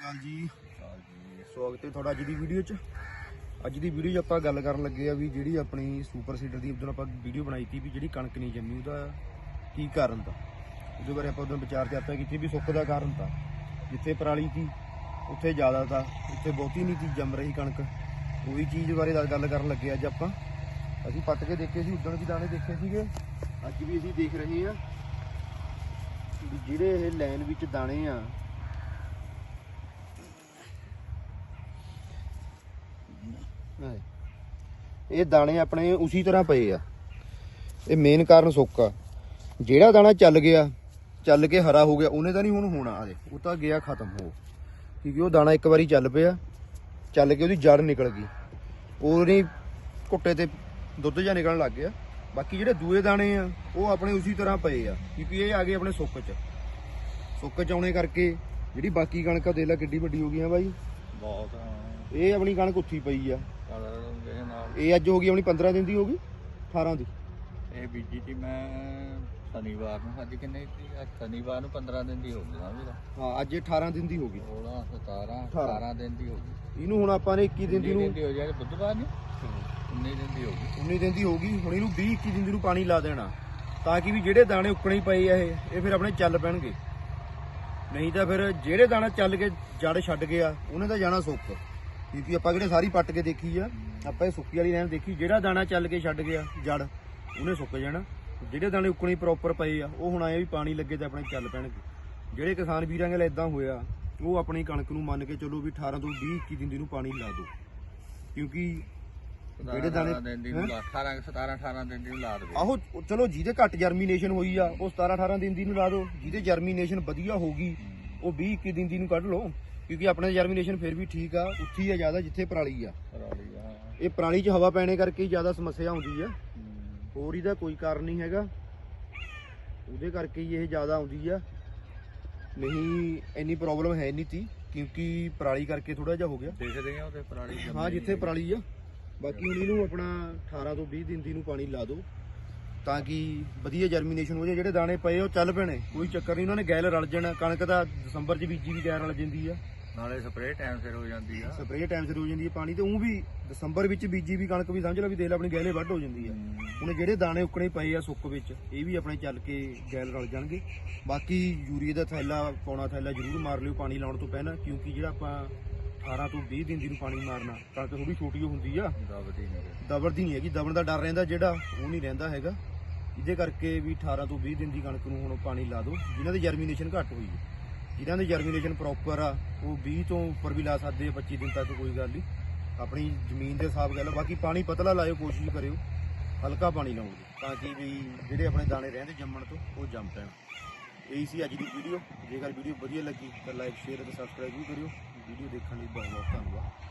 ਅਕਾਲ ਜੀ। ਸਵਾਗਤ ਹੈ ਤੁਹਾਡਾ ਅੱਜ ਦੀ ਵੀਡੀਓ 'ਚ। ਅੱਜ ਦੀ ਵੀਡੀਓ 'ਚ ਆਪਾਂ ਗੱਲ ਕਰਨ ਲੱਗੇ ਆ ਵੀ ਜਿਹੜੀ ਆਪਣੀ ਸੁਪਰ ਸੀਡਰ ਦੀ ਉਦੋਂ ਆਪਾਂ ਵੀਡੀਓ ਬਣਾਈ ਸੀ ਵੀ ਜਿਹੜੀ ਕਣਕ ਨਹੀਂ ਜੰਮੀ, ਉਹਦਾ ਕੀ ਕਾਰਨ ਤਾਂ? ਉਹਦੇ ਬਾਰੇ ਆਪਾਂ ਉਦੋਂ ਵਿਚਾਰ ਚਰਚਾ ਕੀਤੀ ਵੀ ਸੁੱਖ ਦਾ ਕਾਰਨ ਤਾਂ। ਜਿੱਥੇ ਪਰਾਲੀ ਸੀ ਉੱਥੇ ਜ਼ਿਆਦਾ ਤਾਂ, ਉੱਥੇ ਬਹੁਤੀ ਨਹੀਂ ਸੀ ਜੰਮ ਰਹੀ ਕਣਕ। ਉਹੀ ਚੀਜ਼ ਬਾਰੇ ਗੱਲ- ਕਰਨ ਲੱਗੇ ਅੱਜ ਆਪਾਂ। ਅਸੀਂ ਪੱਟ ਕੇ ਦੇਖੇ ਸੀ ਉਦੋਂ ਵੀ ਦਾਣੇ ਦੇਖੇ ਸੀਗੇ। ਅੱਜ ਵੀ ਅਸੀਂ ਦੇਖ ਰਹੇ ਹਾਂ ਵੀ ਜਿਹੜੇ ਇਹ ਲਾਈਨ ਵਿੱਚ ਦਾਣੇ ਆ ਇਹ ਦਾਣੇ ਆਪਣੇ ਉਸੇ ਤਰ੍ਹਾਂ ਪਏ ਆ। ਇਹ ਮੇਨ ਕਾਰਨ ਸੁੱਕ ਜਿਹੜਾ ਦਾਣਾ ਚੱਲ ਗਿਆ ਚੱਲ ਕੇ ਹਰਾ ਹੋ ਗਿਆ ਉਹਨੇ ਤਾਂ ਨਹੀਂ ਹੁਣ ਹੋਣਾ ਆਦੇ ਉਹ ਤਾਂ ਗਿਆ ਖਤਮ ਹੋ। ਕਿਉਂਕਿ ਉਹ ਦਾਣਾ ਇੱਕ ਵਾਰੀ ਚੱਲ ਪਿਆ ਚੱਲ ਕੇ ਉਹਦੀ ਜੜ ਨਿਕਲ ਗਈ। ਉਹਨੇ ਕੁੱਟੇ ਤੇ ਦੁੱਧ ਜਾਂ ਨਿਕਲਣ ਲੱਗ ਗਿਆ। ਬਾਕੀ ਜਿਹੜੇ ਦੂਏ ਦਾਣੇ ਆ ਉਹ ਆਪਣੇ ਉਸੇ ਤਰ੍ਹਾਂ ਪਏ ਆ। ਕਿਉਂਕਿ ਇਹ ਆ ਗਏ ਆਪਣੇ ਸੁੱਕ ਚ। ਸੁੱਕ ਚ ਆਉਣੇ ਕਰਕੇ ਜਿਹੜੀ ਬਾਕੀ ਕਣਕ ਆ ਦੇਖ ਲੈ ਕਿੱਡੀ ਵੱਡੀ ਹੋ ਗਈ ਆ ਬਾਈ। ਬਹੁਤ ਇਹ ਆਪਣੀ ਕਣਕ ਉੱਥੀ ਪਈ ਆ। ਨਾਲ। ਇਹ ਅੱਜ ਹੋ ਗਈ ਆਪਣੀ 15 ਦਿਨ ਦੀ ਹੋ ਗਈ 18 ਦੀ। ਇਹ ਬੀਜੀ ਸੀ ਮੈਂ ਸ਼ਨੀਵਾਰ ਨੂੰ ਅੱਜ ਕਿੰਨੇ ਸੀ ਅੱਜ ਸ਼ਨੀਵਾਰ ਨੂੰ 15 ਦਿਨ ਦੀ ਹੋ ਗਈ ਸਮਝ ਲਾ ਹਾਂ ਅੱਜ ਇਹ 18 ਦਿਨ ਦੀ ਹੋ ਗਈ। 16 17 ਅਠਾਰਾਂ। 18 ਦਿਨ ਦੀ ਹੋ ਗਈ। ਇਹਨੂੰ ਹੁਣ ਆਪਾਂ ਨੇ 21 ਦਿਨ ਦੀ ਨੂੰ ਹੋ ਜਾਏ? ਬੁੱਧਵਾਰ ਨੂੰ? 19 ਦਿਨ ਦੀ ਹੋ ਗਈ। 19 ਦਿਨ ਦੀ ਹੋ ਗਈ ਹੁਣ ਇਹਨੂੰ 20 21 ਦਿਨ ਦੀ ਨੂੰ ਪਾਣੀ ਲਾ ਦੇਣਾ। ਤਾਂ ਕਿ ਵੀ ਜਿਹੜੇ ਦਾਣੇ ਉੱਕਣੇ ਹੀ ਪਏ ਆ ਇਹ ਇਹ ਫਿਰ ਆਪਣੇ ਚੱਲ ਪੈਣਗੇ। ਨਹੀਂ ਤਾਂ ਫਿਰ ਜਿਹੜੇ ਦਾਣਾ ਚੱਲ ਕੇ ਜੜ ਛੱਡ ਗਿਆ ਉਹਨੇ ਤਾਂ ਜਾਣਾ ਸੁੱਕ ਕਿਉਂਕਿ ਆਪਾਂ ਜਿਹੜੇ ਸਾਰੀ ਪੱਟ ਕੇ ਦੇਖੀ ਆ ਆਪਾਂ ਇਹ ਸੁੱਕੀ ਵਾਲੀ ਲਾਈਨ ਦੇਖੀ ਜਿਹੜਾ ਦਾਣਾ ਚੱਲ ਕੇ ਛੱਡ ਗਿਆ ਜੜ ਉਹਨੇ ਸੁੱਕ ਜਾਣਾ। ਜਿਹੜੇ ਦਾਣੇ ਉੱਕਣੇ ਪ੍ਰੋਪਰ ਪਏ ਆ ਉਹ ਹੁਣ ਆਏ ਵੀ ਪਾਣੀ ਲੱਗੇ ਤੇ ਆਪਣੇ ਚੱਲ ਪੈਣਗੇ। ਜਿਹੜੇ ਕਿਸਾਨ ਵੀਰਾਂ ਨਾਲ ਇਦਾਂ ਹੋਇਆ ਉਹ ਆਪਣੀ ਕਣਕ ਨੂੰ ਮੰਨ ਕੇ ਚੱਲੋ ਵੀ 18 ਤੋਂ 20 21 ਦਿਨ ਦੀ ਨੂੰ ਪਾਣੀ ਲਾ ਦਿਓ ਕਿਉਂਕਿ ਜਿਹੜੇ ਦਾਣੇ- 18 ਦਿਨ ਦੀ ਨੂੰ ਲਾ 18 17 18 ਦਿਨ ਦੀ ਨੂੰ ਲਾ ਦੇਵੇ। ਆਹੋ ਚਲੋ ਜਿਹਦੇ ਘੱਟ ਜਰਮੀਨੇਸ਼ਨ ਹੋਈ ਆ ਉਹ 17 18 ਦਿਨ ਦੀ ਨੂੰ ਲਾ ਦਿਓ ਜਿਹਦੇ ਜਰਮੀਨੇਸ਼ਨ ਵਧੀਆ ਹੋਗੀ ਉਹ 20 21 ਦਿਨ ਦੀ ਨੂੰ ਕੱਢ ਲਓ। ਕਿਉਂਕਿ ਆਪਣੇ ਜਰਮੀਨੇਸ਼ਨ ਫਿਰ ਵੀ ਠੀਕ ਆ ਉੱਥੀ ਆ ਜ਼ਿਆਦਾ ਜਿੱਥੇ ਪਰਾਲੀ ਆ। ਪਰਾਲੀ ਆ ਇਹ ਪਰਾਲੀ 'ਚ ਹਵਾ ਪੈਣੇ ਕਰਕੇ ਹੀ ਜ਼ਿਆਦਾ ਸਮੱਸਿਆ ਆਉਂਦੀ ਆ। ਹੋਰ ਇਹਦਾ ਕੋਈ ਕਾਰਨ ਨਹੀਂ ਹੈਗਾ। ਉਹਦੇ ਕਰਕੇ ਹੀ ਇਹ ਜ਼ਿਆਦਾ ਆਉਂਦੀ ਆ। ਨਹੀਂ ਇੰਨੀ ਪ੍ਰੋਬਲਮ ਹੈ ਨਹੀਂ ਤੀ ਕਿਉਂਕਿ ਪਰਾਲੀ ਕਰਕੇ ਥੋੜਾ ਜਿਹਾ ਹੋ ਗਿਆ। ਦੇਖਦੇ ਆ ਉਹਦੇ ਪਰਾਲੀ ਹਾਂ ਜਿੱਥੇ ਪਰਾਲੀ ਆ। ਬਾਕੀ ਹੁਣ ਇਹਨੂੰ ਆਪਣਾ 18 ਤੋਂ 20 ਦਿਨ ਦੀ ਨੂੰ ਪਾਣੀ ਲਾ ਦਿਓ ਤਾਂ ਕਿ ਵਧੀਆ ਜਰਮੀਨੇਸ਼ਨ ਹੋ ਜਾਏ। ਜਿਹੜੇ ਦਾਣੇ ਪਏ ਉਹ ਚੱਲ ਪੈਣੇ। ਕੋਈ ਚੱਕਰ ਨਹੀਂ ਉਹਨਾਂ ਨੇ ਗੈਲ ਰਲ ਜਾਣਾ। ਕਣਕ ਦਾ ਦਸੰਬਰ 'ਚ ਬੀਜੀ ਵੀ ਗੈਲ ਰਲ ਜਾਂਦੀ ਆ। ਨਾਲੇ ਸਪਰੇਅ ਟਾਈਮ ਸਿਰ ਹੋ ਜਾਂਦੀ ਆ। ਸਪਰੇਅ ਟਾਈਮ ਸਿਰ ਹੋ ਜਾਂਦੀ ਹੈ ਪਾਣੀ ਤੇ ਉਹ ਵੀ ਦਸੰਬਰ ਵਿੱਚ ਬੀਜੀ ਵੀ ਕਣਕ ਵੀ ਸਮਝ ਲਓ ਵੀ ਦੇਖ ਲੈ ਆਪਣੀ ਗੈਲੇ ਵੱਢ ਹੋ ਜਾਂਦੀ ਆ। ਹੁਣ ਜਿਹੜੇ ਦਾਣੇ ਉੱਕਣੇ ਪਏ ਆ ਸੁੱਕ ਵਿੱਚ ਇਹ ਵੀ ਆਪਣੇ ਚੱਲ ਕੇ ਗੈਲ ਰਲ ਜਾਣਗੇ। ਬਾਕੀ ਯੂਰੀਏ ਦਾ ਥੈਲਾ ਪੌਣਾ ਥੈਲਾ ਜ਼ਰੂਰ ਮਾਰ ਲਿਓ ਪਾਣੀ ਲਾਉਣ ਤੋਂ ਪਹਿਲਾਂ ਕਿਉਂਕਿ ਜਿਹੜਾ ਆਪਾਂ 18 ਤੋਂ 20 ਦਿਨ ਦੀ ਨੂੰ ਪਾਣੀ ਮਾਰਨਾ ਕਣਕ ਥੋੜੀ ਛੋਟੀ ਹੁੰਦੀ ਆ। ਦਬਦੀ ਨਹੀਂ ਦਬੜਦੀ ਨਹੀਂ ਹੈਗੀ ਦਬਣ ਦਾ ਡਰ ਰਹਿੰਦਾ ਜਿਹੜਾ ਉਹ ਨਹੀਂ ਰਹਿੰਦਾ ਹੈਗਾ। ਇਹਦੇ ਕਰਕੇ ਵੀ 18 ਤੋਂ 20 ਦਿਨ ਦੀ ਕਣਕ ਨੂੰ ਹੁਣ ਪਾਣੀ ਲਾ ਦਿਓ ਜਿਨ੍ਹਾਂ ਦੀ ਜਰਮੀਨੇਸ਼ਨ ਘੱਟ ਹੋਈ ਹੈ। ਜਿਨ੍ਹਾਂ ਦੀ ਜਰਮੀਨੇਸ਼ਨ ਪ੍ਰੋਪਰ ਆ, ਉਹ 20 ਤੋਂ ਉੱਪਰ ਵੀ ਲਾ ਸਕਦੇ ਆ 25 ਦਿਨ ਤੱਕ ਕੋਈ ਗੱਲ ਨਹੀਂ ਆਪਣੀ ਜ਼ਮੀਨ ਦੇ ਹਿਸਾਬ ਗੱਲ ਬਾਕੀ ਪਾਣੀ ਪਤਲਾ ਲਾਇਓ, ਕੋਸ਼ਿਸ਼ ਕਰਿਓ, ਹਲਕਾ ਪਾਣੀ ਲਾਉਣ ਤਾਂ ਕਿ ਵੀ ਜਿਹੜੇ ਆਪਣੇ ਦਾਣੇ ਰਹਿੰਦੇ ਜੰਮਣ ਤੋਂ, ਉਹ ਜੰਮ ਪੈਣ। ਇਹੀ ਸੀ ਅੱਜ ਦੀ ਵੀਡੀਓ ਜੇਕਰ ਵੀਡੀਓ ਵਧੀਆ ਲੱਗੀ ਤਾਂ ਲਾਈਕ ਸ਼ੇਅਰ ਅਤੇ ਸਬਸਕ੍ਰਾਈਬ ਵੀ ਕਰਿਓ। ਵੀਡੀਓ ਦੇਖਣ ਲਈ ਬਹੁਤ ਬਹੁਤ ਧੰਨਵਾਦ।